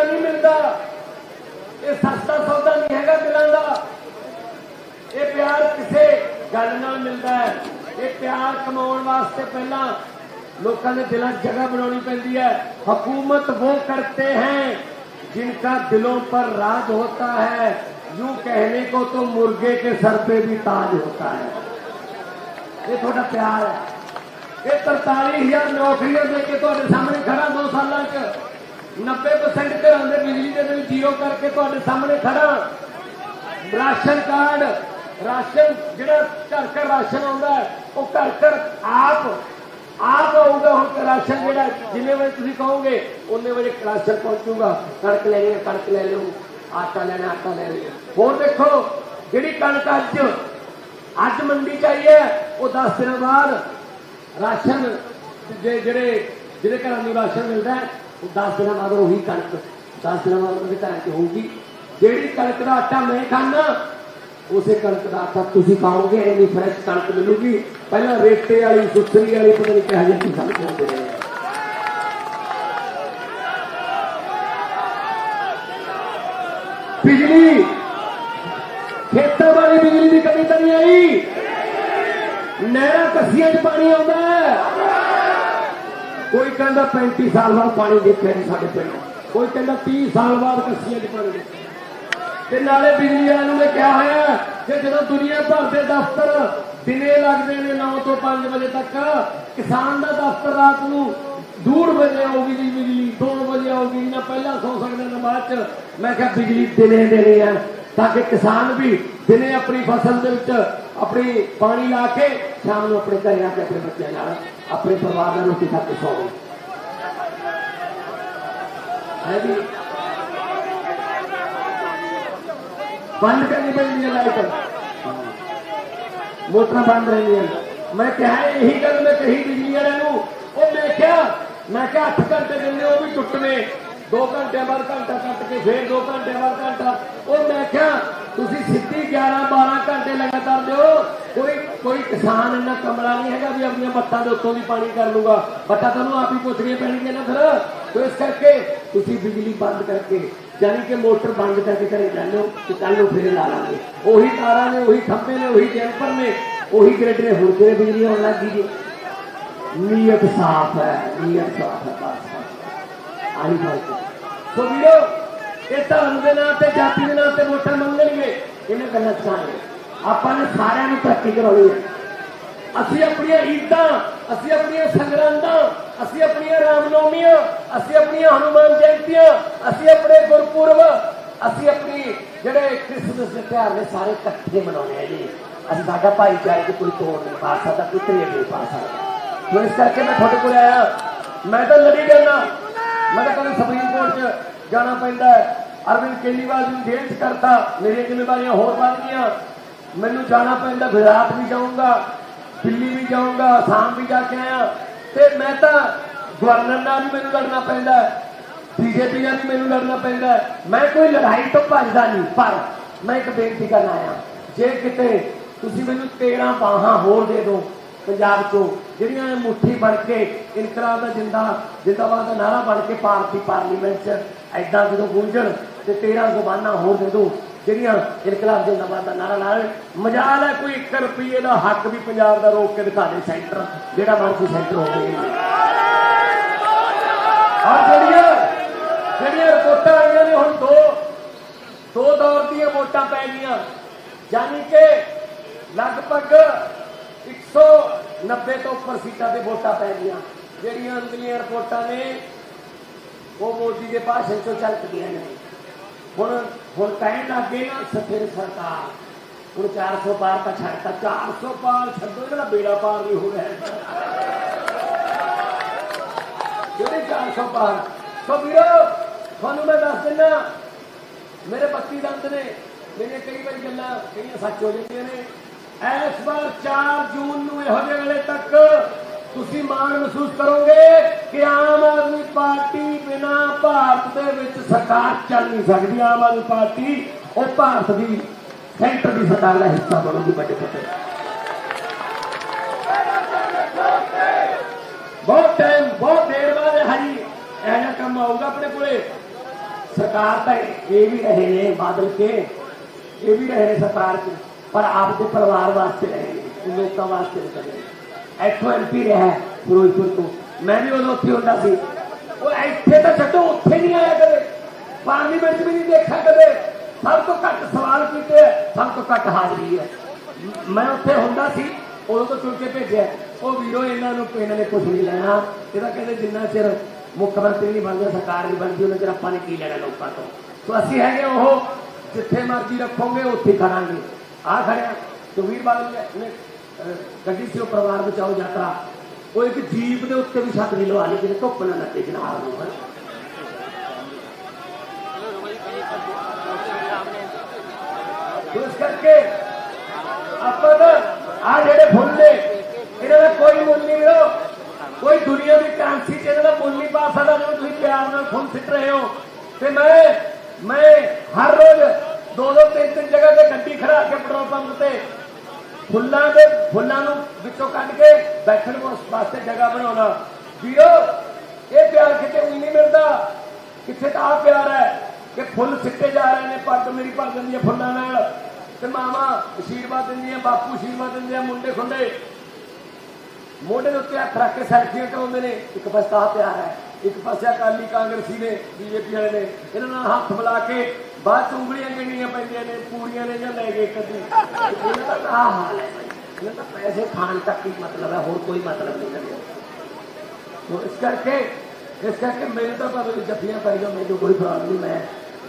ਨਾਲ ਨਹੀਂ ਮਿਲਦਾ ਇਹ ਸਸਤਾ ਸੌਦਾ ਨਹੀਂ ਹੈਗਾ ਦਿਲਾਂ ਦਾ ਇਹ ਪਿਆਰ ਕਿਸੇ ਗੱਲ ਨਾਲ ਮਿਲਦਾ ਹੈ ਇਹ ਪਿਆਰ ਕਮਾਉਣ ਵਾਸਤੇ ਪਹਿਲਾਂ ਲੋਕਾਂ ਦੇ ਦਿਲਾਂ 'ਚ ਜਗ੍ਹਾ ਬਣਾਉਣੀ ਪੈਂਦੀ ਹੈ ਹਕੂਮਤ ਉਹ ਕਰਤੇ हैं जिनका दिलों पर राज होता है यूं कहने को तो मुर्गे के सर पे भी ताज होता है ਇਹ ਤੁਹਾਡਾ ਪਿਆਰ ਹੈ ਇਹ 43000 ਨੌਕਰੀਆਂ ਦੇ ਕੇ ਤੁਹਾਡੇ ਸਾਹਮਣੇ ਖੜਾ 2 ਸਾਲਾਂ 'ਚ 90% ਘਰਾਂ ਦੇ ਬਿਜਲੀ ਦੇ ਬਿੱਲ ਜ਼ੀਰੋ ਕਰਕੇ ਤੁਹਾਡੇ ਸਾਹਮਣੇ ਖੜਾ। ਰਾਸ਼ਨ ਕਾਰਡ, ਰਾਸ਼ਨ ਜਿਹੜਾ ਘਰ ਘਰ ਰਾਸ਼ਨ ਆਉਂਦਾ ਉਹ ਘਰ ਘਰ ਆਪ ਆਪ ਆਊਗਾ ਹੁਣ ਰਾਸ਼ਨ ਜਿਹੜਾ ਜਿੰਨੇ ਵਜੇ ਤੁਸੀਂ ਕਹੋਗੇ, ਉਹਨੇ ਵਜੇ ਰਾਸ਼ਨ ਪਹੁੰਚੂਗਾ। ਕਣਕ ਲੈਣੀ ਹੈ ਕਣਕ ਲੈ ਲਿਓ। ਆਟਾ ਲੈਣਾ ਆਟਾ ਲੈ ਲਿਓ ਹੋਰ ਦੇਖੋ, ਜਿਹੜੀ ਕਣਕ ਅੱਜ ਅੱਜ ਮੰਡੀ ਚ ਆਈ ਹੈ, ਉਹ 10 ਦਿਨਾਂ ਬਾਅਦ ਰਾਸ਼ਨ ਜੇ ਜਿਹੜੇ ਜਿਹੜੇ ਘਰਾਂ ਨੂੰ ਰਾਸ਼ਨ ਮਿਲਦਾ ਉਹ 10 ਦਿਨਾਂ ਬਾਅਦ ਉਹੀ ਕਣਕ 10 ਦਿਨਾਂ ਬਾਅਦ ਉਹਦੇ ਘਰਾਂ 'ਚ ਹੋਊਗੀ। ਜਿਹੜੀ ਕਣਕ ਦਾ ਆਟਾ ਮੈਂ ਖਾਣਾ ਉਸੇ ਕਣਕ ਦਾ ਆਟਾ ਤੁਸੀਂ ਖਾਓਗੇ ਇੰਨੀ ਫਰੈਸ਼ ਕਣਕ ਮਿਲੂਗੀ। ਪਹਿਲਾਂ ਰੇਟੇ ਵਾਲੀ ਸੁਸਰੀ ਵਾਲੀ, ਪਤਾ ਨਹੀਂ ਕਿਹੋ ਜਿਹੀ ਤੁਸੀਂ ਸਾਨੂੰ ਖਾਂਦੇ ਬਿਜਲੀ! ਖੇਤਾਂ ਵਾਲੀ ਬਿਜਲੀ ਦੀ ਕਮੀ ਤਾਂ ਨਹੀਂ ਆਈ। ਨਹਿਰਾਂ ਕੱਸੀਆਂ 'ਚ ਪਾਣੀ ਆਉਂਦਾ। ਹੈ ਕੋਈ ਕਹਿੰਦਾ 35 ਸਾਲ ਬਾਅਦ ਪਾਣੀ ਦੇਖਿਆ ਨਹੀਂ ਸਾਡੇ ਪਿੰਡ। ਕੋਈ ਕਹਿੰਦਾ 30 ਸਾਲ ਬਾਅਦ ਕੱਸੀਆਂ 'ਚ ਪਾਣੀ ਤੇ ਨਾਲੇ ਬਿਜਲੀ ਵਾਲਿਆਂ ਨੂੰ ਮੈਂ ਕਿਹਾ ਹੋਇਆ ਕਿ ਜਦੋਂ ਦੁਨੀਆ ਭਰ ਦੇ ਦਫ਼ਤਰ ਦਿਨੇ ਲੱਗਦੇ ਨੇ 9 ਤੋਂ 5 ਵਜੇ ਤੱਕ, ਕਿਸਾਨ ਦਾ ਦਫ਼ਤਰ ਰਾਤ ਨੂੰ ਦੂਰ ਵਜੇ ਆਉਗੀ ਜੀ ਬਿਜਲੀ 2 ਵਜੇ ਆਉਗੀ ਨਾ ਪਹਿਲਾਂ ਸੌ ਸਕਦੇ ਨਾ ਬਾਅਦ ਚ। ਮੈਂ ਕਿਹਾ ਬਿਜਲੀ ਦਿਨੇ ਦੇਣੀ ਹੈ, ਤਾਂ ਕਿ ਕਿਸਾਨ ਵੀ ਦਿਨੇ ਆਪਣੀ ਫਸਲ ਦੇ ਵਿੱਚ ਆਪਣੀ ਪਾਣੀ ਲਾ ਕੇ ਸ਼ਾਮ ਨੂੰ ਆਪਣੇ ਘਰੇ ਆ ਕੇ ਆਪਣੇ ਬੱਚਿਆਂ ਨਾਲ ਆਪਣੇ ਪਰਿਵਾਰ ਨਾਲ ਰੋਟੀ ਖਾ ਕੇ ਸੌਵੇ ਹੈ ਜੀ। ਬੰਦ ਕਰਨੀ ਪੈਂਦੀ ਹੈ ਲਾਈਟ। ਮੋਟਰਾਂ ਬੰਦ ਰਹਿੰਦੀਆਂ ਮੈਂ ਕਿਹਾ ਇਹੀ ਗੱਲ ਮੈਂ ਕਹੀ ਬਿਜਲੀ ਵਾਲਿਆਂ ਨੂੰ, ਉਹ ਮੈਂ ਕਿਹਾ ਮੈਂ ਕਿਹਾ 8 ਘੰਟੇ ਦਿੰਦੇ ਉਹ ਵੀ ਟੁੱਟਵੇਂ 2 ਘੰਟੇ ਬਾਅਦ ਘੰਟਾ ਕੱਟ ਕੇ ਫੇਰ 2 ਘੰਟੇ ਬਾਅਦ ਘੰਟਾ। ਉਹ ਮੈਂ ਕਿਹਾ ਤੁਸੀਂ ਸਿੱਧੀ 11 12 ਘੰਟੇ ਲਗਾਤਾਰ ਦਿਓ ਕੋਈ ਕੋਈ ਕਿਸਾਨ ਇੰਨਾ ਕਮਲਾ ਨਹੀਂ ਹੈਗਾ ਵੀ ਆਪਣੀਆਂ ਬੱਤਾਂ ਦੇ ਉੱਤੋਂ ਵੀ ਪਾਣੀ ਕਰ ਲੂਗਾ ਬੱਟਾ ਤੁਹਾਨੂੰ ਆਪ ਹੀ ਪੁੱਛਣੀਆਂ ਪੈਣਗੀਆਂ ਨਾ ਫਿਰ ਤੋ ਇਸ ਕਰਕੇ ਤੁਸੀਂ ਬਿਜਲੀ ਬੰਦ ਕਰਕੇ ਯਾਨੀ ਕਿ ਮੋਟਰ ਬੰਦ ਕਰਕੇ ਘਰੇ ਜਾਂਦੇ ਹੋ ਤੇ ਕੱਲ ਨੂੰ ਫੇਰ ਲਾ ਲਾਂਗੇ ਉਹੀ ਤਾਰਾਂ ਨੇ ਉਹੀ ਖੰਭੇ ਨੇ ਉਹੀ ਜੈਂਪਰ ਨੇ ਉਹੀ ਗ੍ਰਿਡ ਨੇ ਹੁਣ ਕਿਹੜੇ ਬਿਜਲੀ ਆਉਣ ਲੱਗ ਗਈ ਜੀ ਨੀਅਤ ਸਾਫ਼ ਹੈ ਨੀਅਤ ਸਾਫ਼ ਹੈ ਬਸ ਆਹੀ ਫ਼ਰਕ ਹੈ ਸੋ ਵੀਰੋ ਇਹ ਧਰਮ ਦੇ ਨਾਂ ਤੇ, ਜਾਤੀ ਦੇ ਨਾਂ ਤੇ ਵੋਟਾਂ ਮੰਗਣਗੇ। ਇਹਨਾਂ ਗੱਲਾਂ ਚਾਹਾਂਗੇ ਆਪਾਂ ਨੇ ਸਾਰਿਆਂ ਨੂੰ ਤਰੱਕੀ ਕਰਾਉਣੀ ਹੈ। ਅਸੀਂ ਆਪਣੀਆਂ ਈਦਾਂ, ਅਸੀਂ ਆਪਣੀਆਂ ਸੰਗਰਾਂਦਾਂ, ਅਸੀਂ ਆਪਣੀਆਂ ਰਾਮਨੌਮੀਆਂ, ਅਸੀਂ ਆਪਣੀਆਂ ਹਨੂਮਾਨ ਜਯੰਤੀਆਂ ਅਸੀਂ ਆਪਣੇ ਗੁਰਪੁਰਬ, ਅਸੀਂ ਆਪਣੀ ਜਿਹੜੇ ਕ੍ਰਿਸਮਸ ਦੇ ਤਿਉਹਾਰ ਨੇ, ਸਾਰੇ ਇਕੱਠੇ ਮਨਾਉਣੇ ਆ ਜੀ। ਅਸੀਂ ਸਾਡਾ ਭਾਈਚਾਰੇ ਦੀ ਕੋਈ ਤੋੜ ਨਹੀਂ ਪਾ ਸਕਦਾ ਕੋਈ ਤਰੀਕ ਨਹੀਂ ਪਾ ਸਕਦਾ। ਤੋ ਇਸ ਕਰਕੇ ਮੈਂ ਤੁਹਾਡੇ ਕੋਲ ਆਇਆ। ਮੈਂ ਤਾਂ ਲੜੀ ਜਾਂਦਾ। ਮੈਂ ਤਾਂ ਕਦੇ ਸੁਪਰੀਮ ਕੋਰਟ 'ਚ ਜਾਣਾ ਪੈਂਦਾ ਅਰਵਿੰਦ ਕੇਜਰੀਵਾਲ ਨੂੰ ਜੇਲ੍ਹ ਕਰਤਾ, ਮੇਰੀਆਂ ਜ਼ਿੰਮੇਵਾਰੀਆਂ ਹੋਰ ਵੱਧ ਗਈਆਂ। ਮੈਨੂੰ ਜਾਣਾ ਪੈਂਦਾ, ਗੁਜਰਾਤ ਵੀ ਜਾਊਂਗਾ, ਦਿੱਲੀ ਵੀ ਜਾਊਂਗਾ, ਆਸਾਮ ਵੀ ਜਾ ਕੇ ਆਇਆ। ਤੇ ਮੈਂ ਤਾਂ ਗਵਰਨਰ ਨਾਲ ਵੀ ਮੈਨੂੰ ਲੜਨਾ ਪੈਂਦਾ, ਬੀਜੇਪੀ ਨਾਲ ਵੀ ਮੈਨੂੰ ਲੜਨਾ ਪੈਂਦਾ। ਮੈਂ ਕੋਈ ਲੜਾਈ ਤੋਂ ਭੱਜਦਾ ਨਹੀਂ, ਪਰ ਮੈਂ ਇੱਕ ਬੇਨਤੀ ਕਰਨ ਆਇਆ। ਜੇ ਕਿਤੇ ਤੁਸੀਂ ਮੈਨੂੰ 13 ਬਾਹਾਂ ਹੋਰ ਦੇ ਦਿਓ ਪੰਜਾਬ ਤੋਂ ਜਿਹੜੀਆਂ ਇਹ ਮੁੱਠੀ ਬਣ ਕੇ ਇਨਕਲਾਬ ਦਾ ਜਿੰਦਾ ਜਿੰਦਾਬਾਦ ਦਾ ਨਾਰਾ ਬਣ ਕੇ ਭਾਰਤੀ ਪਾਰਲੀਮੈਂਟ 'ਚ ਐਦਾਂ ਜਦੋਂ ਗੂੰਜਣ ਤੇ 13 ਜ਼ੁਬਾਨਾਂ ਹੋਰ ਦੇ ਦਿਓ ਜਿਹੜੀਆਂ ਇਨਕਲਾਬ ਜਿੰਦਾਬਾਦ ਦਾ ਨਾਰਾ ਲਾਵੇ ਮਜਾਲ ਹੈ, ਕੋਈ 1 ਰੁਪਏ ਦਾ ਹੱਕ ਵੀ ਪੰਜਾਬ ਦਾ ਰੋਕ ਕੇ ਦਿਖਾ ਦੇ ਸੈਂਟਰ, ਜਿਹੜਾ ਮਰਜ਼ੀ ਸੈਂਟਰ ਹੋਵੇ। ਔਰ ਜਿਹੜੀਆਂ ਜਿਹੜੀਆਂ ਰਿਪੋਰਟਾਂ ਆਈਆਂ ਨੇ ਹੁਣ ਦੋ ਦੋ ਦੌਰ ਦੀਆਂ ਵੋਟਾਂ ਪੈ ਗਈਆਂ। ਯਾਨੀ ਕਿ ਲਗਭਗ 190 ਤੋਂ ਉੱਪਰ ਸੀਟਾਂ ਤੇ ਵੋਟਾਂ ਪੈ ਗਈਆਂ। ਜਿਹੜੀਆਂ ਅੰਦਰੀਆਂ ਰਿਪੋਰਟਾਂ ਨੇ, ਉਹ ਮੋਦੀ ਦੇ ਭਾਸ਼ਣ ਚੋਂ ਚੱਲ ਪਈਆਂ ਨੇ। ਹੁਣ ਹੁਣ ਕਹਿਣ ਲੱਗੇ ਨਾ ਸਥਿਰ ਸਰਕਾਰ, ਹੁਣ 400 ਪਾਰ ਤਾਂ ਛੱਡਤਾ 400 ਪਾਰ ਛੱਡੋ, ਜਿਹੜਾ ਬੇੜਾ ਪਾਰ ਨਹੀਂ ਹੋ ਰਿਹਾ ਜਿਹੜੇ 400 ਪਾਰ। ਸੋ ਵੀਰੋ, ਤੁਹਾਨੂੰ ਮੈਂ ਦੱਸ ਦਿੰਦਾ ਮੇਰੇ 32 ਦੰਦ ਨੇ, ਮੇਰੇ ਕਈ ਵਾਰੀ ਗੱਲਾਂ, ਕਈਆਂ ਸੱਚ ਹੋ ਜਾਂਦੀਆਂ ਨੇ। ਇਸ ਵਾਰ 4 ਜੂਨ ਨੂੰ ਇਹੋ ਜਿਹੇ ਵੇਲੇ ਤੱਕ ਤੁਸੀਂ ਮਾਣ ਮਹਿਸੂਸ ਕਰੋਗੇ ਕਿ ਆਮ ਆਦਮੀ ਪਾਰਟੀ ਬਿਨਾ ਭਾਰਤ ਦੇ ਵਿੱਚ ਸਰਕਾਰ ਚੱਲ ਨਹੀਂ ਸਕਦੀ। ਆਮ ਆਦਮੀ ਪਾਰਟੀ ਉਹ ਭਾਰਤ ਦੀ ਸੈਂਟਰ ਦੀ ਸਰਕਾਰ ਦਾ ਹਿੱਸਾ ਬਣੂਗੀ ਵੱਡੇ ਪੱਧਰ ਬਹੁਤ ਟਾਈਮ ਬਹੁਤ ਦੇਰ ਬਾਅਦ ਹਾਂਜੀ ਹਰੀ ਕੰਮ ਆਊਗਾ ਆਪਣੇ ਕੋਲੇ। ਸਰਕਾਰ ਤਾਂ ਇਹ ਵੀ ਰਹੇ ਨੇ ਬਾਦਲ ਕੇ, ਇਹ ਵੀ ਰਹੇ ਨੇ ਸਰਕਾਰ ਚ ਪਰ ਆਪਦੇ ਪਰਿਵਾਰ ਵਾਸਤੇ ਰਹੇ ਨੇ, ਲੋਕਾਂ ਵਾਸਤੇ ਨਹੀਂ ਕਰੇ ਇੱਥੋਂ ਐਮਪੀ ਰਿਹਾ ਫਿਰੋਜ਼ਪੁਰ ਤੋਂ। ਮੈਂ ਵੀ ਉਦੋਂ ਉੱਥੇ ਹੁੰਦਾ ਸੀ। ਉਹ ਇੱਥੇ ਤਾਂ ਛੱਡੋ ਉੱਥੇ ਨਹੀਂ ਆਇਆ ਕਦੇ। ਪਾਰਲੀਮੈਂਟ ਵੀ ਨਹੀਂ ਦੇਖਿਆ ਕਦੇ। ਸਭ ਤੋਂ ਘੱਟ ਸਵਾਲ ਕੀਤੇ ਸਭ ਤੋਂ ਘੱਟ ਹਾਜ਼ਰੀ ਹੈ ਮੈਂ ਉੱਥੇ ਹੁੰਦਾ ਸੀ ਉਦੋਂ ਤੋਂ ਚੁਣ ਕੇ ਭੇਜਿਆ। ਉਹ ਵੀਰੋ ਇਹਨਾਂ ਨੂੰ ਇਹਨਾਂ ਨੇ ਕੁਝ ਨਹੀਂ ਲੈਣਾ। ਇਹਦਾ ਕਹਿੰਦੇ ਜਿੰਨਾ ਚਿਰ ਮੁੱਖ ਮੰਤਰੀ ਨਹੀਂ ਬਣਦਾ ਸਰਕਾਰ ਨਹੀਂ ਬਣਦੀ ਉਹਨਾਂ ਚਿਰ ਆਪਾਂ ਨੇ ਕੀ ਲੈਣਾ ਲੋਕਾਂ ਤੋਂ? ਸੋ ਅਸੀਂ ਹੈਗੇ ਉਹ ਜਿੱਥੇ ਮਰਜ਼ੀ ਰੱਖੋਗੇ ਉੱਥੇ ਖੜਾਂਗੇ ਆ ਖੜਿਆ। ਸੁਖਬੀਰ ਬਾਦਲ ਨੇ ਨੇ, ਗੱਡੀ ਸੀ ਉਹ ਪਰਿਵਾਰ ਬਚਾਓ ਯਾਤਰਾ। ਉਹ ਇੱਕ ਜੀਪ ਦੇ ਉੱਤੇ ਵੀ ਛਤਰੀ ਲਵਾ ਲਈ ਜਿਹਨੇ ਧੁੱਪ ਨਾ ਲੱਗੇ ਜਨਾਬ ਨੂੰ ਇਸ ਕਰਕੇ ਆਪਾਂ ਤਾਂ ਆ ਜਿਹੜੇ ਫੁੱਲ ਨੇ, ਇਹਨਾਂ ਦਾ ਕੋਈ ਮੁੱਲ ਨਹੀਂ ਵੀਰੋ। ਕੋਈ ਦੁਨੀਆ ਦੀ ਕਰੰਸੀ ਚ ਇਹਨਾਂ ਦਾ ਮੁੱਲ ਨਹੀਂ ਪਾ ਸਕਦਾ ਜਿਵੇਂ ਤੁਸੀਂ ਪਿਆਰ ਨਾਲ ਫੁੱਲ ਸਿੱਟ ਰਹੇ ਹੋ। ਤੇ ਮੈਂ ਮੈਂ ਹਰ ਰੋਜ਼ ਦੋ ਦੋ ਤਿੰਨ ਤਿੰਨ ਜਗ੍ਹਾ ਤੇ ਗੱਡੀ ਖੜਾ ਕੇ ਪੈਟਰੋਲ ਪੰਪ ਤੇ ਫੁੱਲਾਂ ਦੇ ਫੁੱਲਾਂ ਨੂੰ ਵਿੱਚੋਂ ਕੱਢ ਕੇ ਬੈਠਣ ਵਾਸਤੇ ਜਗ੍ਹਾ ਬਣਾਉਣਾ। ਵੀਰੋ, ਇਹ ਪਿਆਰ ਕਿਤੇ ਵੀ ਨਹੀਂ ਮਿਲਦਾ। ਕਿੱਥੇ ਤਾਂ ਆ ਪਿਆਰ ਹੈ ਕਿ ਫੁੱਲ ਸਿੱਟੇ ਜਾ ਰਹੇ ਨੇ, ਪੱਗ ਮੇਰੀ ਭਰ ਜਾਂਦੀ ਹੈ ਫੁੱਲਾਂ ਨਾਲ। ਤੇ ਮਾਮਾ ਅਸ਼ੀਰਵਾਦ ਦਿੰਦੀਆਂ, ਬਾਪੂ ਅਸ਼ੀਰਵਾਦ ਦਿੰਦੇ ਆ, ਮੁੰਡੇ ਖੁੰਡੇ। ਮੋਢੇ ਦੇ ਉੱਤੇ ਹੱਥ ਰੱਖ ਕੇ ਸੈਲਫੀਆਂ ਕਰਾਉਂਦੇ ਨੇ। ਇੱਕ ਬਸ ਤਾਂ ਪਿਆਰ ਹੈ। ਇੱਕ ਪਾਸੇ ਅਕਾਲੀ ਕਾਂਗਰਸੀ ਨੇ, ਬੀਜੇਪੀ ਵਾਲੇ ਨੇ, ਇਹਨਾਂ ਨਾਲ ਹੱਥ ਮਿਲਾ ਕੇ ਬਾਅਦ ਚ ਉਂਗਲੀਆਂ ਗਿਣੀਆਂ ਪੈਂਦੀਆਂ ਨੇ ਪੂਰੀਆਂ ਨੇ ਜਾਂ ਲੈ ਗਏ ਕਦੀ ਇਹਨਾਂ ਦਾ ਆਹ ਹਾਲ ਹੈ ਇਹਨਾਂ ਦਾ ਪੈਸੇ ਖਾਣ ਤੱਕ ਹੀ ਮਤਲਬ ਹੈ, ਹੋਰ ਕੋਈ ਮਤਲਬ ਨਹੀਂ ਇਹਨਾਂ ਤੋ ਇਸ ਕਰਕੇ ਇਸ ਕਰਕੇ ਮੇਰੇ ਤਾਂ ਭਾਵੇਂ ਜੱਫੀਆਂ ਪੈ ਜਾਓ ਮੈਨੂੰ ਕੋਈ ਪ੍ਰੋਬਲਮ ਨਹੀਂ, ਮੈਂ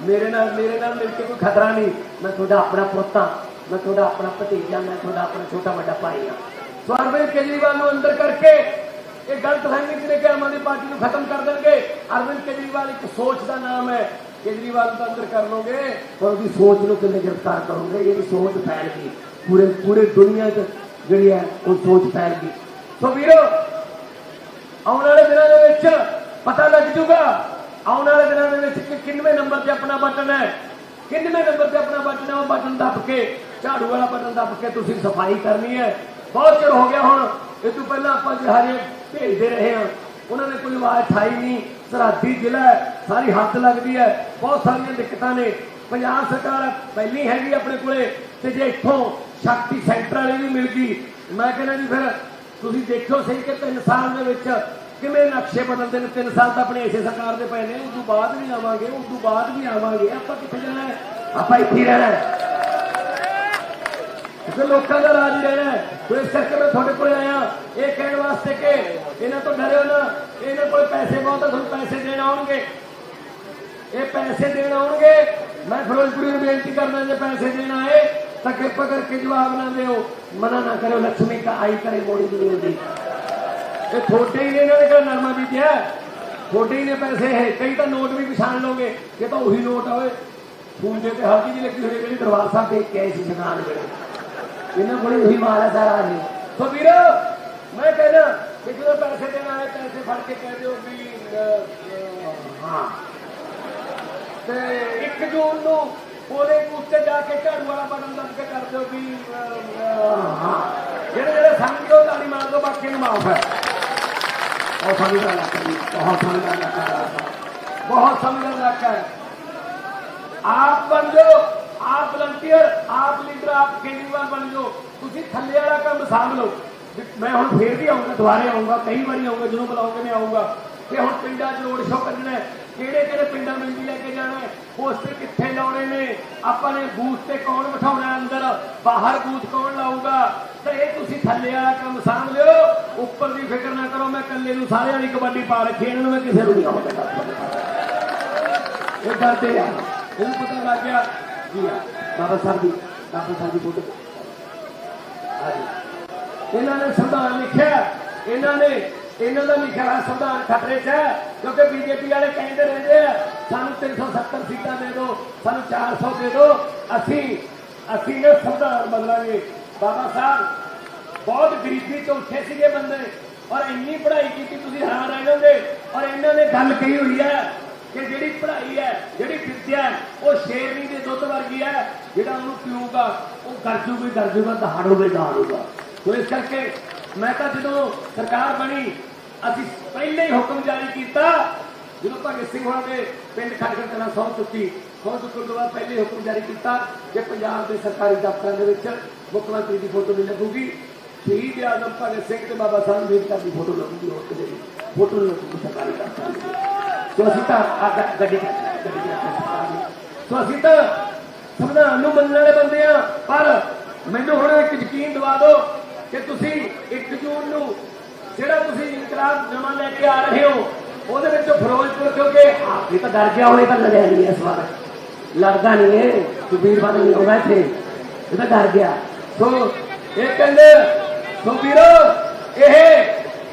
ਮੇਰੇ ਨਾਲ ਮੇਰੇ ਨਾਲ ਮਿਲ ਕੇ ਕੋਈ ਖਤਰਾ ਨਹੀਂ। ਮੈਂ ਤੁਹਾਡਾ ਆਪਣਾ ਪੁੱਤ ਹਾਂ, ਮੈਂ ਤੁਹਾਡਾ ਆਪਣਾ ਭਤੀਜਾ, ਮੈਂ ਤੁਹਾਡਾ ਆਪਣਾ ਛੋਟਾ ਵੱਡਾ ਭਾਈ ਹਾਂ। ਸੋ ਅਰਵਿੰਦ ਕੇਜਰੀਵਾਲ ਨੂੰ ਅੰਦਰ ਕਰਕੇ ਇਹ ਗਲਤ ਫਹਿਮੀ ਜਿਹਨੇ ਕਿ ਆਮ ਆਦਮੀ ਪਾਰਟੀ ਨੂੰ ਖਤਮ ਕਰ ਦੇਣਗੇ। ਅਰਵਿੰਦ ਕੇਜਰੀਵਾਲ ਇੱਕ ਸੋਚ ਦਾ ਨਾਮ ਹੈ। ਕੇਜਰੀਵਾਲ ਨੂੰ ਅੰਦਰ ਕਰ ਲੋਗੇ ਪਰ ਉਹਦੀ ਸੋਚ ਨੂੰ ਕਿਵੇਂ ਗ੍ਰਿਫਤਾਰ ਕਰੋਗੇ? ਇਹਦੀ ਸੋਚ ਫੈਲ ਗਈ ਪੂਰੇ ਪੂਰੇ ਦੁਨੀਆ 'ਚ ਜਿਹੜੀ ਹੈ, ਉਹ ਸੋਚ ਫੈਲ ਗਈ ਸੋ ਵੀਰੋ, ਆਉਣ ਵਾਲੇ ਦਿਨਾਂ ਦੇ ਵਿੱਚ ਪਤਾ ਲੱਗ ਜੂਗਾ, ਆਉਣ ਵਾਲੇ ਦਿਨਾਂ ਦੇ ਵਿੱਚ ਕਿ ਕਿੰਨਵੇਂ ਨੰਬਰ ਤੇ ਆਪਣਾ ਬਟਨ ਹੈ। ਕਿੰਨਵੇਂ ਨੰਬਰ ਤੇ ਆਪਣਾ ਬਟਨ ਹੈ? ਉਹ ਬਟਨ ਦੱਬ ਕੇ, ਝਾੜੂ ਵਾਲਾ ਬਟਨ ਦੱਬ ਕੇ ਤੁਸੀਂ ਸਫ਼ਾਈ ਕਰਨੀ ਹੈ। ਬਹੁਤ ਚਿਰ ਹੋ ਗਿਆ ਹੁਣ ਇਹ ਤੋਂ ਪਹਿਲਾਂ ਆਪਾਂ ਜਹਾਰੇ ਭੇਜਦੇ ਰਹੇ ਹਾਂ। ਉਹਨਾਂ ਨੇ ਕੋਈ ਆਵਾਜ਼ ਠਾਈ ਨਹੀਂ। ਸਰਹੱਦੀ ਜ਼ਿਲ੍ਹਾ ਸਾਰੀ ਹੱਦ ਲੱਗਦੀ ਹੈ। ਬਹੁਤ ਸਾਰੀਆਂ ਦਿੱਕਤਾਂ ਨੇ। ਪੰਜਾਬ ਸਰਕਾਰ ਪਹਿਲੀ ਹੈਗੀ ਆਪਣੇ ਕੋਲੇ ਤੇ ਜੇ ਇੱਥੋਂ ਸ਼ਕਤੀ ਸੈਂਟਰ ਵਾਲੀ ਵੀ ਮਿਲ ਗਈ, ਮੈਂ ਕਹਿੰਦਾ ਜੀ ਫਿਰ ਤੁਸੀਂ ਦੇਖੋ ਸਹੀ ਕਿ ਤਿੰਨ ਸਾਲ ਦੇ ਵਿੱਚ ਕਿਵੇਂ ਨਕਸ਼ੇ ਬਦਲਦੇ ਨੇ। ਤਿੰਨ ਸਾਲ ਤਾਂ ਆਪਣੇ ਇਸੇ ਸਰਕਾਰ ਦੇ ਪਏ ਨੇ। ਉਸ ਤੋਂ ਬਾਅਦ ਵੀ ਆਵਾਂਗੇ ਉਸ ਤੋਂ ਬਾਅਦ ਵੀ ਆਵਾਂਗੇ। ਆਪਾਂ ਕਿੱਥੇ ਜਾਣਾ ਆਪਾਂ ਇੱਥੇ ਹੀ ਰਹਿਣਾ ਹੈ ਲੋਕਾਂ ਦਾ ਰਾਜ ਹੀ ਰਹਿਣਾ ਹੈ ਤੇ ਇਸ ਕਰਕੇ ਮੈਂ ਤੁਹਾਡੇ ਕੋਲ ਆਇਆ। ਇਹ ਕਹਿਣ ਵਾਸਤੇ ਕਿ ਇਹਨਾਂ ਤੋਂ ਡਰਿਓ ਨਾ। ਇਹਨਾਂ ਕੋਲ ਪੈਸੇ ਬਹੁਤ ਆ, ਤੁਹਾਨੂੰ ਪੈਸੇ ਦੇਣ ਆਉਣਗੇ। ਇਹ ਪੈਸੇ ਦੇਣ ਆਉਣਗੇ। ਮੈਂ ਫਿਰੋਜ਼ਪੁਰੀ ਨੂੰ ਬੇਨਤੀ ਕਰਦਾ, ਜੇ ਪੈਸੇ ਦੇਣ ਆਏ, ਤਾਂ ਕਿਰਪਾ ਕਰਕੇ ਜਵਾਬ ਨਾ ਦਿਓ। ਮਨਾ ਨਾ ਕਰਿਓ ਲక్ష్ਮੀ ਕਾ ਆਈ ਕਰੇ ਮੋੜੀ ਨਹੀਂ ਹੁੰਦੀ ਇਹ ਥੋੜੇ ਹੀ ਨੇ ਇਹਨਾਂ ਨੇ ਕਿਹੜਾ ਨਰਮਾ ਬੀਜਿਆ ਥੋੜੇ ਹੀ ਨੇ ਪੈਸੇ ਇਹ। ਕਈ ਤਾਂ ਨੋਟ ਵੀ ਪਛਾਣ ਲਓਗੇ ਇਹ ਤਾਂ ਉਹੀ ਨੋਟ ਆ, ਓਏ। ਪੂੰਜੇ ਤੇ ਹਲਕੀ ਜਿਹੀ ਲੱਗੀ ਹੋਈ ਜਿਹੜੀ ਦਰਬਾਰ ਸਾਹਿਬ ਦੇ ਕੇ ਆਏ ਸੀ ਜਗਾਨ ਵੇਲੇ ਇਹਨਾਂ ਕੋਲ ਉਹੀ ਮਾਲ ਹੈ ਸਾਰਾ ਇਹ। ਸੋ ਵੀਰੋ ਮੈਂ ਕਹਿੰਦਾ ਕਿ ਜਦੋਂ ਪੈਸੇ ਦੇਣ ਆਏ ਪੈਸੇ ਫੜ ਕੇ ਕਹਿ ਦਿਓ ਵੀ ਹਾਂ। ਤੇ 1 ਜੂਨ ਨੂੰ ਉਹਦੇ ਉੱਤੇ ਜਾ ਕੇ ਝਾੜੂ ਵਾਲਾ ਬਟਨ ਦੱਬ ਕੇ ਕਰ ਦਿਓ ਵੀ ਜਿਹੜੇ ਜਿਹੜੇ ਸਮਝੋ ਤਾਲੀ ਮਾਰ ਦਿਓ ਬਾਕੀ ਨੂੰ ਮਾਫ ਹੈ। ਬਹੁਤ ਸਮਝਦਾ ਲੱਗਾ ਜੀ ਬਹੁਤ ਸਮਝਦਾ ਲੱਗਾ ਬਹੁਤ ਸਮਝਦਾ ਲੱਗਾ ਆਪ ਜਾਓ। ਆਪ ਵਲੰਟੀਅਰ ਆਪ ਲੀਡਰ ਆਪ ਕੇਜਰੀਵਾਲ ਬਣ ਜਾਓ। ਤੁਸੀਂ ਥੱਲੇ ਵਾਲਾ ਕੰਮ ਸਾਂਭ ਲਓ। ਮੈਂ ਹੁਣ ਫੇਰ ਵੀ ਆਉਂਗਾ ਦੁਬਾਰੇ ਆਉਂਗਾ ਕਈ ਵਾਰੀ ਆਉਂਗਾ ਜਦੋਂ ਬੁਲਾਓਗੇ ਮੈਂ ਆਉਂਗਾ ਤੇ ਹੁਣ ਪਿੰਡਾਂ 'ਚ ਰੋਡ ਸ਼ੋਅ ਕੱਢਣਾ ਕਿਹੜੇ ਕਿਹੜੇ ਪਿੰਡਾਂ ਨੂੰ ਲੈ ਕੇ ਜਾਣਾ ਪੋਸਟਰ ਕਿੱਥੇ ਲਾਉਣੇ ਨੇ? ਆਪਾਂ ਨੇ ਬੂਥ ਤੇ ਕੌਣ ਬਿਠਾਉਣਾ ਅੰਦਰ? ਬਾਹਰ ਬੂਥ ਕੌਣ ਲਾਊਗਾ? ਤੇ ਇਹ ਤੁਸੀਂ ਥੱਲੇ ਵਾਲਾ ਕੰਮ ਸਾਂਭ ਲਿਓ। ਉੱਪਰ ਦੀ ਫਿਕਰ ਨਾ ਕਰੋ, ਮੈਂ ਇਕੱਲੇ ਨੂੰ ਸਾਰਿਆਂ ਦੀ ਕਬੱਡੀ ਪਾ ਰੱਖੀ ਇਹਨਾਂ ਨੂੰ ਮੈਂ ਕਿਸੇ ਨੂੰ ਨਹੀਂ ਆਉਂਦਾ। ਇਹ ਡਰਦੇ ਆ। ਇਹਨੂੰ ਪਤਾ ਲੱਗ ਗਿਆ ਜੀ ਆ ਬਾਬਾ ਸਾਹਿਬ ਦੀ ਬਾਬਾ ਸਾਹਿਬ ਦੀ ਫੋਟੋ। ਹਾਂਜੀ। ਇਹਨਾਂ ਨੇ ਸੰਵਿਧਾਨ ਲਿਖਿਆ। ਇਹਨਾਂ ਨੇ ਇਹਨਾਂ ਦਾ ਲਿਖਿਆ ਹੋਇਆ ਸੰਵਿਧਾਨ ਖਤਰੇ 'ਚ ਹੈ, ਕਿਉਂਕਿ ਬੀਜੇਪੀ ਵਾਲੇ ਕਹਿੰਦੇ ਰਹਿੰਦੇ ਆ, ਸਾਨੂੰ 370 ਸੀਟਾਂ ਦੇ ਦਿਓ, ਸਾਨੂੰ 400 ਦੇ ਦਿਓ। ਅਸੀਂ ਅਸੀਂ ਇਹ ਸੰਵਿਧਾਨ ਬਦਲਾਂਗੇ। ਬਾਬਾ ਸਾਹਿਬ, ਬਹੁਤ ਗਰੀਬੀ ਤੋਂ ਉੱਠੇ ਸੀਗੇ ਬੰਦੇ, ਔਰ ਇੰਨੀ ਪੜ੍ਹਾਈ ਕੀਤੀ ਤੁਸੀਂ ਹੈਰਾਨ ਰਹਿ ਜਾਂਦੇ। ਔਰ ਇਹਨਾਂ ਨੇ ਗੱਲ ਕਹੀ ਹੋਈ ਹੈ ਕਿ ਜਿਹੜੀ ਪੜ੍ਹਾਈ ਹੈ, ਜਿਹੜੀ ਵਿਦਿਆ ਹੈ ਉਹ ਸ਼ੇਰਨੀ ਦੇ ਦੁੱਧ ਵਰਗੀ ਹੈ, ਜਿਹੜਾ ਉਹਨੂੰ ਪੀਊਗਾ, ਉਹ ਗਰਜੂਗਾ ਹੀ ਗਰਜੂਗਾ ਦਹਾੜੂਗਾ ਹੀ ਦਹਾੜੂਗਾ ਸੋ ਇਸ ਕਰਕੇ ਮੈਂ ਤਾਂ ਜਦੋਂ ਸਰਕਾਰ ਬਣੀ, ਅਸੀਂ ਪਹਿਲੇ ਹੀ ਹੁਕਮ ਜਾਰੀ ਕੀਤਾ, ਜਦੋਂ ਭਗਤ ਸਿੰਘ ਹੋਣਾ ਦੇ ਪਿੰਡ ਖੜਗੜ ਕਲਾਂ ਸੌ ਚੁੱਕੀ ਸੌ ਚੁੱਕਣ ਤੋਂ ਬਾਅਦ ਪਹਿਲੇ ਹੁਕਮ ਜਾਰੀ ਕੀਤਾ ਕਿ ਪੰਜਾਬ ਦੇ ਸਰਕਾਰੀ ਦਫ਼ਤਰਾਂ ਦੇ ਵਿੱਚ ਮੁੱਖ ਮੰਤਰੀ ਦੀ ਫੋਟੋ ਨਹੀਂ ਲੱਗੂਗੀ, ਸ਼ਹੀਦ ਆਜ਼ਮ ਭਗਤ ਸਿੰਘ ਤੇ ਬਾਬਾ ਸਾਹਿਬ ਅੰਬੇਦਕਰ ਦੀ ਫੋਟੋ ਲੱਗੂਗੀ, ਹੋਰ ਕਿਤੇ ਫੋਟੋ ਨਹੀਂ ਲੱਗੂਗੀ ਸਰਕਾਰੀ ਦਫ਼ਤਰਾਂ ਦੇ ਵਿੱਚ। ਸੋ ਅਸੀਂ ਤਾਂ ਗੱਡੀ ਗੱਡੀ ਦੇ ਆਪਣੇ ਸਰਕਾਰ ਦੀ। ਸੋ ਅਸੀਂ ਤਾਂ ਸੰਵਿਧਾਨ ਨੂੰ ਮੰਨਣ ਵਾਲੇ ਬੰਦੇ ਆ, ਪਰ ਮੈਨੂੰ ਹੁਣ ਇੱਕ ਯਕੀਨ ਦਿਵਾ ਦਿਓ ਕਿ ਤੁਸੀਂ 1 ਜੂਨ ਨੂੰ ਜਿਹੜਾ ਤੁਸੀਂ ਇਨਕਲਾਬ ਨਵਾਂ ਲੈ ਕੇ ਆ ਰਹੇ ਹੋ, ਉਹਦੇ ਵਿੱਚ ਫਿਰੋਜ਼ਪੁਰ ਕਿਉਂਕਿ ਆਪ ਤਾਂ ਡਰ ਗਿਆ ਉਹਨੇ ਤਾਂ ਲੜਿਆ ਨਹੀਂ ਇਸ ਵਾਰ। ਲੜਦਾ ਨਹੀਂ ਇਹ ਸੁਬੀਰ ਬਾਦਲ ਨਹੀਂ ਹੋਗਾ ਇੱਥੇ। ਇਹ ਤਾਂ ਡਰ ਗਿਆ। ਸੋ ਇਹ ਕਹਿੰਦੇ ਸੋ ਵੀਰੋ ਇਹ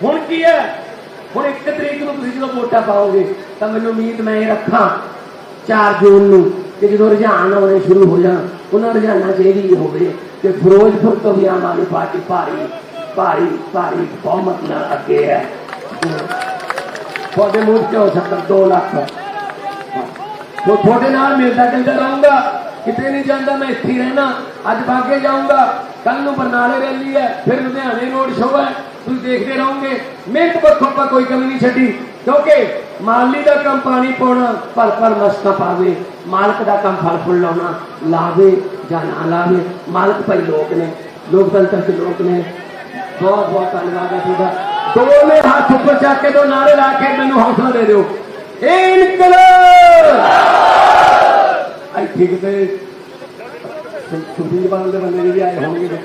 ਹੁਣ ਕੀ ਹੈ? ਹੁਣ 1 ਤਰੀਕ ਨੂੰ ਤੁਸੀਂ ਜਦੋਂ ਵੋਟਾਂ ਪਾਓਗੇ, ਤਾਂ ਮੈਨੂੰ ਉਮੀਦ ਮੈਂ ਇਹ ਰੱਖਾਂ 4 ਜੂਨ ਨੂੰ। ਕਿ ਜਦੋਂ ਰੁਝਾਨ ਆਉਣੇ ਸ਼ੁਰੂ ਹੋ ਜਾਣ, ਉਹਨਾਂ ਰੁਝਾਨਾਂ 'ਚ ਇਹ ਵੀ ਹੋਵੇ ਕਿ ਫਿਰੋਜ਼ਪੁਰ ਤੋਂ ਵੀ ਆਮ ਆਦਮੀ ਪਾਰਟੀ ਭਾਰੀ ਭਾਰੀ ਭਾਰੀ ਬਹੁਮਤ ਨਾਲ ਅੱਗੇ ਹੈ। ਤੁਹਾਡੇ ਮੂੰਹ 'ਚ ਹੋ ਸਕਦਾ 2 ਲੱਖ। ਉਹ ਤੁਹਾਡੇ ਨਾਲ ਮਿਲਦਾ ਜੁਲਦਾ ਰਹੂੰਗਾ ਕਿਤੇ ਨਹੀਂ ਜਾਂਦਾ ਮੈਂ ਇੱਥੇ ਹੀ ਰਹਿਣਾ, ਅੱਜ ਬਾਗੇ ਜਾਊਂਗਾ ਕੱਲ ਨੂੰ ਬਰਨਾਲੇ ਰੈਲੀ ਹੈ, ਫਿਰ ਲੁਧਿਆਣੇ ਰੋਡ ਸ਼ੋਅ ਹੈ, ਤੁਸੀਂ ਦੇਖਦੇ ਰਹੋਗੇ, ਮਿਹਨਤ ਪੱਖੋਂ ਆਪਾਂ ਕੋਈ ਕਮੀ ਨਹੀਂ ਛੱਡੀ, ਕਿਉਂਕਿ ਮਾਲੀ ਦਾ ਕੰਮ ਪਾਣੀ ਪਾਉਣਾ, ਪਰ ਪਰ ਮਸਕਾ ਪਾਵੇ। ਮਾਲਕ ਦਾ ਕੰਮ ਫਲ ਫੁੱਲ ਲਾਉਣਾ, ਲਾਵੇ ਜਾਂ ਨਾ ਲਾਵੇ। ਮਾਲਕ ਭਾਈ ਲੋਕ ਨੇ, ਲੋਕਤੰਤਰ ਦੇ ਲੋਕ ਨੇ। ਬਹੁਤ ਬਹੁਤ ਧੰਨਵਾਦ ਹੈ ਤੁਹਾਡਾ। ਦੋਵੇਂ ਹੱਥ ਉੱਪਰ ਚੱਕ ਕੇ ਦੋ ਨਾਰੇ ਲਾ ਕੇ ਮੈਨੂੰ ਹੌਸਲਾ ਦੇ ਦਿਓ। ਇਨਕਲਾਬ! ਇੱਥੇ ਕਿਤੇ ਸੁਖਬੀਰ ਬਾਦਲ ਦੇ ਬੰਦੇ ਵੀ ਆਏ ਹੋਣਗੇ ਵਿੱਚ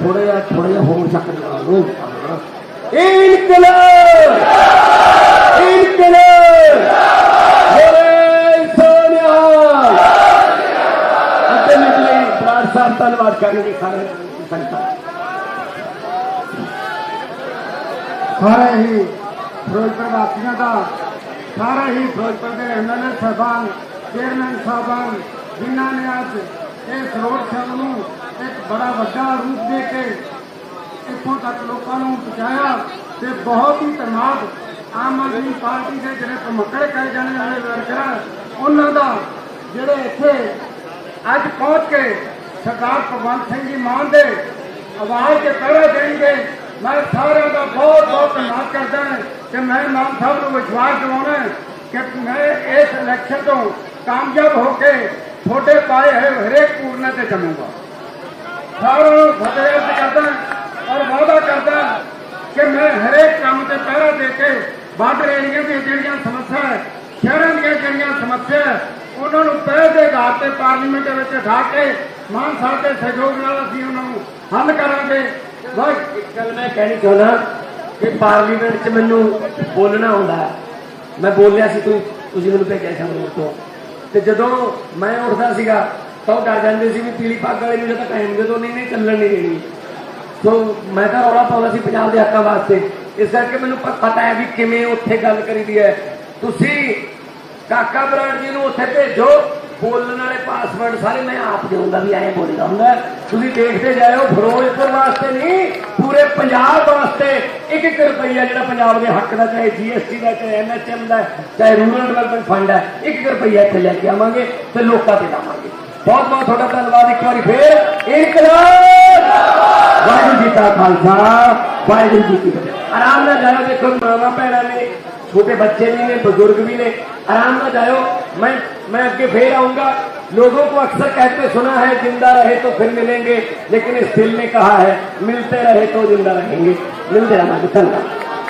ਥੋੜਾ ਜਿਹਾ ਥੋੜੇ ਜਿਹਾ ਹੋਰ ਚੱਕ ਲਓ। ਇਨਕਲਾਬ ਇਨਕਲਾਬ ਬੋਲੇ ਸੋਨਿਆ ਅੱਗੇ ਨਿਕਲੇ ਬਰਾੜ ਸਾਹਿਬ ਧੰਨਵਾਦ ਕਰਨਗੇ ਸਾਰੇ ਸੰਗਤਾਂ ਸਾਰੇ ਹੀ ਫਿਰੋਜ਼ਪੁਰ ਵਾਸੀਆਂ ਦਾ ਸਾਰੇ ਹੀ ਫਿਰੋਜ਼ਪੁਰ ਦੇ ਐਮਐਲਏ ਸਾਹਿਬਾਨ ਚੇਅਰਮੈਨ ਸਾਹਿਬਾਨ ਜਿਨ੍ਹਾਂ ਨੇ ਅੱਜ ਇਸ ਰੋਡ ਸ਼ੋਅ ਨੂੰ ਇੱਕ ਬੜਾ ਵੱਡਾ ਰੂਪ ਦੇ ਕੇ ਇੱਥੋਂ ਤੱਕ ਲੋਕਾਂ ਨੂੰ ਪਹੁੰਚਾਇਆ ਤੇ ਬਹੁਤ ਹੀ ਧੰਨਵਾਦ ਆਦਮੀ ਪਾਰਟੀ ਦੇ ਜਿਹੜੇ ਪ੍ਰਮੁੱਖੜੇ ਕਹੇ ਜਾਣੇ ਵਾਲੇ ਵਰਕਰ ਉਹਨਾਂ ਦਾ ਜਿਹੜੇ ਇੱਥੇ ਅੱਜ ਪਹੁੰਚ ਕੇ ਸਰਦਾਰ ਭਗਵੰਤ ਸਿੰਘ ਜੀ ਮਾਨ ਦੇ ਆਵਾਜ਼ ਤੇ ਪਹਿਰਾ ਦੇਣਗੇ, ਮੈਂ ਸਾਰਿਆਂ ਦਾ ਬਹੁਤ ਬਹੁਤ ਧੰਨਵਾਦ ਕਰਦਾ ਕਿ ਮੈਂ ਮਾਨ ਸਾਹਿਬ ਨੂੰ ਵਿਸ਼ਵਾਸ ਦਿਵਾਉਣਾ ਕਿ ਮੈਂ ਇਸ ਇਲੈਕਸ਼ਨ ਤੋਂ ਕਾਮਯਾਬ ਹੋ ਕੇ ਤੁਹਾਡੇ ਪਾਏ ਹੋਏ ਹਰੇਕ ਪੂਰਨੇ ਤੇ ਚੱਲੂਗਾ ਸਾਰਿਆਂ ਨੂੰ ਫਤਿਹ ਕਰਦਾ ਔਰ ਵਾਅਦਾ ਕਰਦਾ ਕਿ ਮੈਂ ਹਰੇਕ ਕੰਮ ਤੇ ਪਹਿਰਾ ਦੇ ਕੇ ਬਾਰਡਰ ਏਰੀਆ ਦੀਆਂ ਜਿਹੜੀਆਂ ਸਮੱਸਿਆ ਸ਼ਹਿਰਾਂ ਦੀਆਂ ਜਿਹੜੀਆਂ ਸਮੱਸਿਆ ਉਹਨਾਂ ਨੂੰ ਪਹਿਲ ਦੇ ਆਧਾਰ ਤੇ ਪਾਰਲੀਮੈਂਟ ਦੇ ਵਿੱਚ ਉਠਾ ਕੇ ਮਾਨ ਸਾਹਿਬ ਦੇ ਸਹਿਯੋਗ ਨਾਲ ਅਸੀਂ ਉਹਨਾਂ ਨੂੰ ਹੱਲ ਕਰਾਂਗੇ। ਬਸ ਇੱਕ ਗੱਲ ਮੈਂ ਕਹਿਣੀ ਚਾਹੁੰਦਾ ਕਿ ਪਾਰਲੀਮੈਂਟ 'ਚ ਮੈਨੂੰ ਬੋਲਣਾ ਹੁੰਦਾ ਮੈਂ ਬੋਲਿਆ ਸੀ, ਤੂੰ ਤੁਸੀਂ ਮੈਨੂੰ ਭੇਜਿਆ ਸੰਗਰੂਰ ਤੋਂ। ਤੇ ਜਦੋਂ ਮੈਂ ਉੱਠਦਾ ਸੀਗਾ, ਤਾਂ ਉਹ ਡਰ ਜਾਂਦੇ ਸੀ ਵੀ ਪੀਲੀ ਪੱਗ ਵਾਲੇ ਨੂੰ ਜਦੋਂ ਟਾਈਮ ਦੇ ਤੋਂ ਨਹੀਂ ਨਹੀਂ ਚੱਲਣ ਨਹੀਂ ਦੇਣੀ। ਸੋ ਮੈਂ ਤਾਂ ਰੌਲਾ ਪਾਉਂਦਾ ਸੀ ਪੰਜਾਬ ਦੇ ਹੱਕਾਂ ਵਾਸਤੇ। ਇਸ ਕਰਕੇ ਮੈਨੂੰ ਪਤਾ ਹੈ ਵੀ ਕਿਵੇਂ ਉੱਥੇ ਗੱਲ ਕਰੀਦੀ ਹੈ। ਤੁਸੀਂ ਕਾਕਾ ਬਰਾੜ ਜੀ ਨੂੰ ਉੱਥੇ ਭੇਜੋ। ਬੋਲਣ ਵਾਲੇ ਪਾਸਵਰਡ ਸਾਰੇ ਮੈਂ ਆਪ ਦੇਵਾਂਗਾ ਵੀ ਐਂ ਬੋਲਦਾ ਹੁੰਦਾ। ਤੁਸੀਂ ਦੇਖਦੇ ਜਾਇਓ ਫਿਰੋਜ਼ਪੁਰ ਵਾਸਤੇ ਨਹੀਂ, ਪੂਰੇ ਪੰਜਾਬ ਵਾਸਤੇ ਇੱਕ ਇੱਕ ਰੁਪਈਆ ਜਿਹੜਾ ਪੰਜਾਬ ਦੇ ਹੱਕ ਦਾ, ਚਾਹੇ ਜੀਐਸਟੀ ਦਾ, ਚਾਹੇ ਐਨਐਚਐਮ ਦਾ, ਚਾਹੇ ਰੂਰਲ ਡਿਵੈਲਪਮੈਂਟ ਫੰਡ ਹੈ, ਇੱਕ ਇੱਕ ਰੁਪਈਆ ਇੱਥੇ ਲੈ ਕੇ ਆਵਾਂਗੇ ਤੇ ਲੋਕਾਂ ਤੇ ਲਾਵਾਂਗੇ। ਬਹੁਤ ਬਹੁਤ ਤੁਹਾਡਾ ਧੰਨਵਾਦ ਇੱਕ ਵਾਰੀ ਫੇਰ। ਇਨਕਲਾਬ ਵਾਹਿਗੁਰੂ ਜੀ ਕਾ ਖਾਲਸਾ, ਵਾਹਿਗੁਰੂ ਜੀ ਕੀ ਫਤਿਹ। ਆਰਾਮ ਨਾਲ ਜਾਇਓ ਦੇਖੋ ਮਾਵਾ ਭੈਣਾਂ ਨੇ छोटे बच्चे भी ने बुजुर्ग भी ने आराम से जाओ मैं मैं आगे फिर आऊंगा लोगों को अक्सर कहते सुना है जिंदा रहे तो फिर मिलेंगे लेकिन इस दिल ने कहा है मिलते रहे तो जिंदा रहेंगे मिलते रहना धन्यवाद